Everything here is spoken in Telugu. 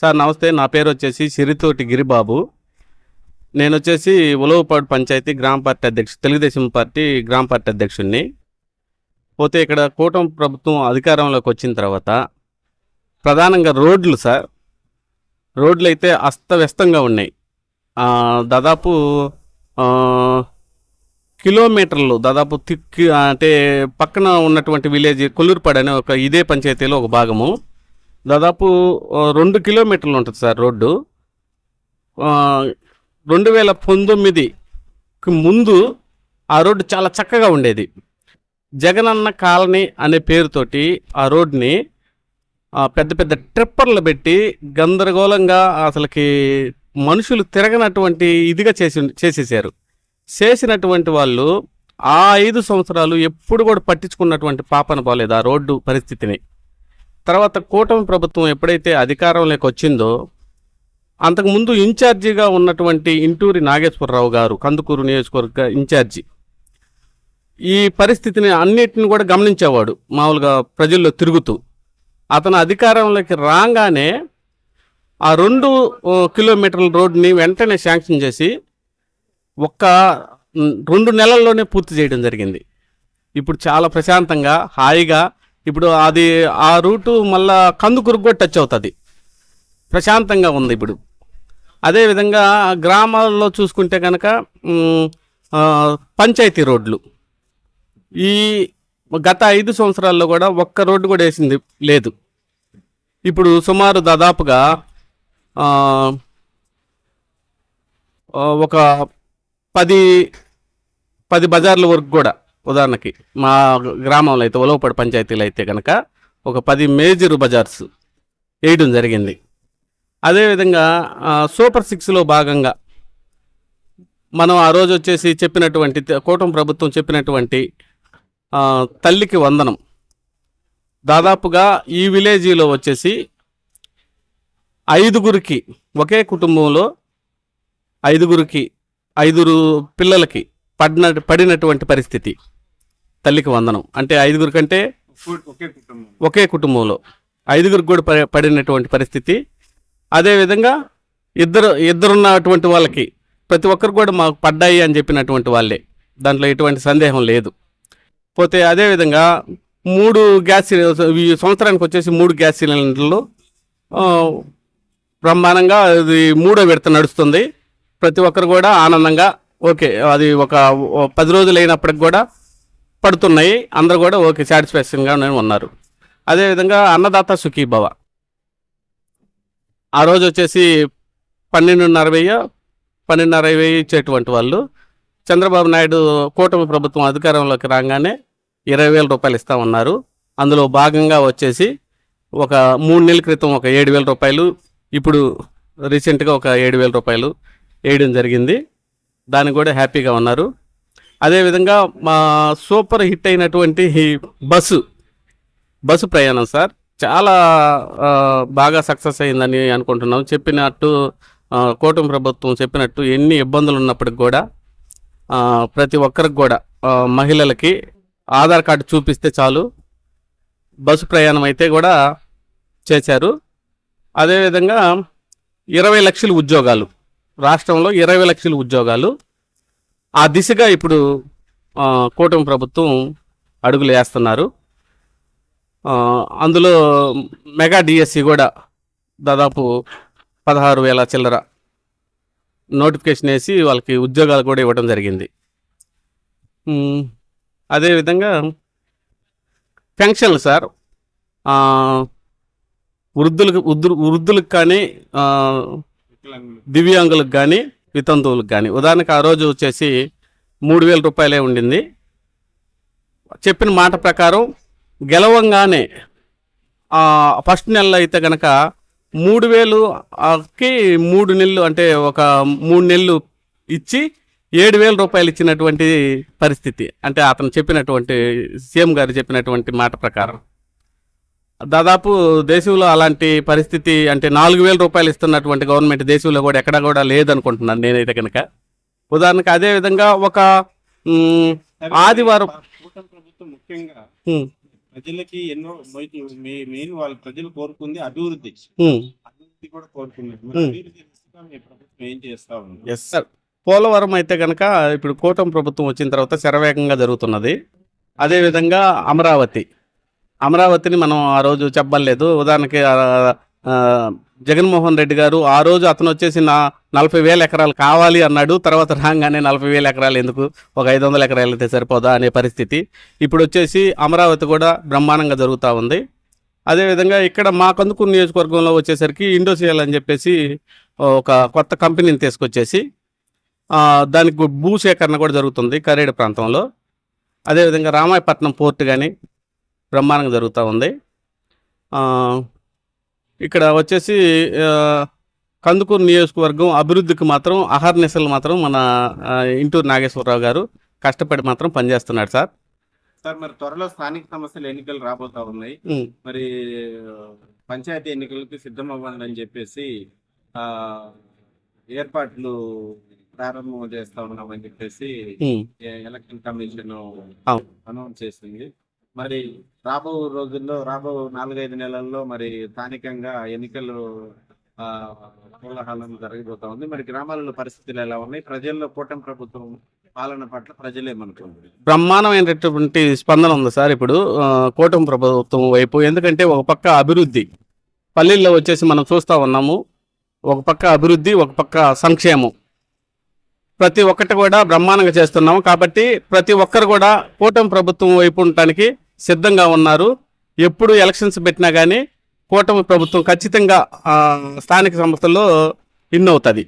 సార్ నమస్తే. నా పేరు వచ్చేసి సిరితోటి గిరిబాబు. నేను వచ్చేసి ఉలవపాడు పంచాయతీ గ్రామ పార్టీ అధ్యక్షుడు తెలుగుదేశం పార్టీ గ్రామ పార్టీ అధ్యక్షుడిని. పోతే ఇక్కడ కూటమి ప్రభుత్వం అధికారంలోకి వచ్చిన తర్వాత ప్రధానంగా రోడ్లు సార్. రోడ్లు అయితే అస్తవ్యస్తంగా ఉన్నాయి. దాదాపు కిలోమీటర్లు దాదాపు తిక్కి అంటే పక్కన ఉన్నటువంటి విలేజ్ కొల్లూరుపాడు అనే ఒక ఇదే పంచాయతీలో ఒక భాగము. దాదాపు రెండు కిలోమీటర్లు ఉంటుంది సార్ రోడ్డు. రెండు వేల పంతొమ్మిదికి ముందు ఆ రోడ్డు చాలా చక్కగా ఉండేది. జగనన్న కాలనీ అనే పేరుతోటి ఆ రోడ్ని పెద్ద పెద్ద ట్రిప్పర్లు పెట్టి గందరగోళంగా అసలుకి మనుషులు తిరగనటువంటి ఇదిగా చేసి చేసేసారు చేసినటువంటి వాళ్ళు ఆ ఐదు సంవత్సరాలు ఎప్పుడు కూడా పట్టించుకున్నటువంటి పాపన పోలేదు ఆ రోడ్డు పరిస్థితిని. తర్వాత కూటమి ప్రభుత్వం ఎప్పుడైతే అధికారంలోకి వచ్చిందో అంతకుముందు ఇన్ఛార్జిగా ఉన్నటువంటి ఇంటూరి నాగేశ్వరరావు గారు కందుకూరు నియోజకవర్గ ఇన్ఛార్జి. ఈ పరిస్థితిని అన్నిటిని కూడా గమనించేవాడు మామూలుగా ప్రజల్లో తిరుగుతూ. అతను అధికారంలోకి రాగానే ఆ రెండు కిలోమీటర్ల రోడ్ని వెంటనే శాంక్షన్ చేసి ఒక్క రెండు నెలల్లోనే పూర్తి చేయడం జరిగింది. ఇప్పుడు చాలా ప్రశాంతంగా హాయిగా ఇప్పుడు అది ఆ రూటు మళ్ళా కందుకూరుకు కూడా టచ్ అవుతుంది. ప్రశాంతంగా ఉంది ఇప్పుడు. అదేవిధంగా గ్రామాల్లో చూసుకుంటే కనుక పంచాయతీ రోడ్లు. ఈ గత ఐదు సంవత్సరాల్లో కూడా ఒక్క రోడ్డు కూడా వేసింది లేదు. ఇప్పుడు సుమారు దాదాపుగా ఒక పది పది బజార్ల వరకు కూడా ఉదాహరణకి మా గ్రామంలో అయితే ఉలవపాడు పంచాయతీలో అయితే కనుక ఒక పది మేజర్ బజార్స్ వేయడం జరిగింది. అదేవిధంగా సూపర్ సిక్స్లో భాగంగా మనం ఆ రోజు వచ్చేసి చెప్పినటువంటి కూటమి ప్రభుత్వం చెప్పినటువంటి తల్లికి వందనం. దాదాపుగా ఈ విలేజీలో వచ్చేసి ఐదుగురికి ఒకే కుటుంబంలో ఐదుగురికి ఐదుగురు పిల్లలకి పడిన పడినటువంటి పరిస్థితి. తల్లికి వందనం. అంటే ఐదుగురు కంటే ఒకే కుటుంబంలో. ఐదుగురికి కూడా ప- పడినటువంటి పరిస్థితి. అదేవిధంగా ఇద్దరు ఇద్దరున్నటువంటి వాళ్ళకి ప్రతి ఒక్కరు కూడా మాకు పడ్డాయి అని చెప్పినటువంటి వాళ్ళే. దాంట్లో ఎటువంటి సందేహం లేదు. పోతే అదేవిధంగా మూడు గ్యాస్ ఈ సంవత్సరానికి వచ్చేసి మూడు గ్యాస్ సిలిండర్లు బ్రహ్మాండంగా అది మూడో విడత నడుస్తుంది. ప్రతి ఒక్కరు కూడా ఆనందంగా ఓకే అది ఒక పది రోజులు అయినప్పటికి కూడా పడుతున్నాయి అందరూ కూడా ఓకే సాటిస్ఫాక్షన్గా ఉన్నారు. అదేవిధంగా అన్నదాత సుఖీభవ. ఆ రోజు వచ్చేసి పన్నెండున్నర వెయ్యి పన్నెండున్నర వెయ్యి ఇచ్చేటువంటి వాళ్ళు. చంద్రబాబు నాయుడు కూటమి ప్రభుత్వం అధికారంలోకి రాగానే ఇరవై వేల రూపాయలు ఇస్తా ఉన్నారు. అందులో భాగంగా వచ్చేసి ఒక మూడు నెలల క్రితం ఒక ఏడు వేల రూపాయలు ఇప్పుడు రీసెంట్గా ఒక ఏడు వేల రూపాయలు వేయడం జరిగింది. దానికి కూడా హ్యాపీగా ఉన్నారు. అదేవిధంగా మా సూపర్ హిట్ అయినటువంటి బస్సు బస్సు ప్రయాణం సార్. చాలా బాగా సక్సెస్ అయిందని అనుకుంటున్నాం. చెప్పినట్టు కూటమి ప్రభుత్వం చెప్పినట్టు ఎన్ని ఇబ్బందులు ఉన్నప్పటికి కూడా ప్రతి ఒక్కరికి కూడా మహిళలకి ఆధార్ కార్డు చూపిస్తే చాలు. బస్సు ప్రయాణం అయితే కూడా చేశారు. అదేవిధంగా ఇరవై లక్షల ఉద్యోగాలు రాష్ట్రంలో ఇరవై లక్షల ఉద్యోగాలు. ఆ దిశగా ఇప్పుడు కూటమి ప్రభుత్వం అడుగులు వేస్తున్నారు. అందులో మెగా డిఎస్సి కూడా దాదాపు పదహారు వేల చిల్లర నోటిఫికేషన్ వేసి వాళ్ళకి ఉద్యోగాలు కూడా ఇవ్వడం జరిగింది. అదేవిధంగా పెన్షన్లు సార్ వృద్ధులకు వృద్ధు వృద్ధులకు కానీ దివ్యాంగులకు కానీ వితంతువులకు కానీ ఉదాహరణకు ఆ రోజు వచ్చేసి మూడు వేల రూపాయలే ఉండింది. చెప్పిన మాట ప్రకారం గెలవంగానే ఫస్ట్ నెలలో అయితే కనుక మూడు వేలు మూడు నెలలు అంటే ఒక మూడు నెలలు ఇచ్చి ఏడు వేల రూపాయలు ఇచ్చినటువంటి పరిస్థితి. అంటే అతను చెప్పినటువంటి సీఎం గారు చెప్పినటువంటి మాట ప్రకారం. దాదాపు దేశంలో అలాంటి పరిస్థితి అంటే నాలుగు వేల రూపాయలు ఇస్తున్నటువంటి గవర్నమెంట్ దేశంలో కూడా ఎక్కడా కూడా లేదనుకుంటున్నాను నేనైతే కనుక ఉదాహరణకు అదే విధంగా ఒక ఆదివారం ప్రభుత్వం ముఖ్యంగా ప్రజలకి ఎన్నో మెయిన్ వాళ్ళ ప్రజలు కోరుకుంది అభివృద్ధి. అభివృద్ధి కూడా కోరుకున్నారు. పోలవరం అయితే కనుక ఇప్పుడు కూటమి ప్రభుత్వం వచ్చిన తర్వాత శరవేగంగా జరుగుతున్నది. అదేవిధంగా అమరావతి. అమరావతిని మనం ఆ రోజు చెప్పలేదు ఉదాహరణకి జగన్మోహన్ రెడ్డి గారు ఆ రోజు అతను వచ్చేసి నా నలభై వేల ఎకరాలు కావాలి అన్నాడు. తర్వాత రాగానే నలభై వేల ఎకరాలు ఎందుకు? ఒక ఐదు వందల ఎకరాలు అయితే సరిపోదా అనే పరిస్థితి. ఇప్పుడు వచ్చేసి అమరావతి కూడా బ్రహ్మాండంగా జరుగుతూ ఉంది. అదేవిధంగా ఇక్కడ మా కందుకూరు నియోజకవర్గంలో వచ్చేసరికి ఇండోసియల్ అని చెప్పేసి ఒక కొత్త కంపెనీని తీసుకొచ్చేసి దానికి భూ సేకరణ కూడా జరుగుతుంది కరేడు ప్రాంతంలో. అదేవిధంగా రామాయపట్నం పోర్ట్ కానీ బ్రహ్మాండంగా జరుగుతూ ఉంది. ఇక్కడ వచ్చేసి కందుకూరు నియోజకవర్గం అభివృద్ధికి మాత్రం అహర్నిశలు మాత్రం మన ఇంటూరు నాగేశ్వరరావు గారు కష్టపడి మాత్రం పనిచేస్తున్నాడు సార్. సార్ మరి త్వరలో స్థానిక సమస్యల ఎన్నికలు రాబోతా ఉన్నాయి. మరి పంచాయతీ ఎన్నికలకి సిద్ధం అవ్వండి అని చెప్పేసి ఏర్పాట్లు ప్రారంభం చేస్తా ఉన్నామని చెప్పేసి ఎలక్షన్ కమిషన్. అనౌన్స్ చేసింది. మరి రాబో రోజుల్లో రాబో నాలుగైదు నెలల్లో మరి స్థానికంగా ఎన్నికలు కోలాహలం జరగబోతా ఉంది. మరి గ్రామాలలో పరిస్థితులు ఎలా ఉన్నాయి? ప్రజల్లో కూటమి ప్రభుత్వం పాలన పట్ల ప్రజలేమనుకుంది బ్రహ్మాండమైనటువంటి స్పందన ఉంది సార్ ఇప్పుడు. కూటమి ప్రభుత్వం వైపు. ఎందుకంటే ఒక పక్క అభివృద్ధి పల్లెల్లో వచ్చేసి మనం చూస్తూ ఉన్నాము. ఒక పక్క అభివృద్ధి ఒక పక్క సంక్షేమం. ప్రతి ఒక్కటి కూడా బ్రహ్మాండంగా చేస్తున్నాము. కాబట్టి ప్రతి ఒక్కరు కూడా కూటమి ప్రభుత్వం వైపు ఉండటానికి సిద్ధంగా ఉన్నారు. ఎప్పుడు ఎలక్షన్స్ పెట్టినా కానీ కూటమి ప్రభుత్వం ఖచ్చితంగా స్థానిక సంస్థల్లో ఇన్ అవుతుంది.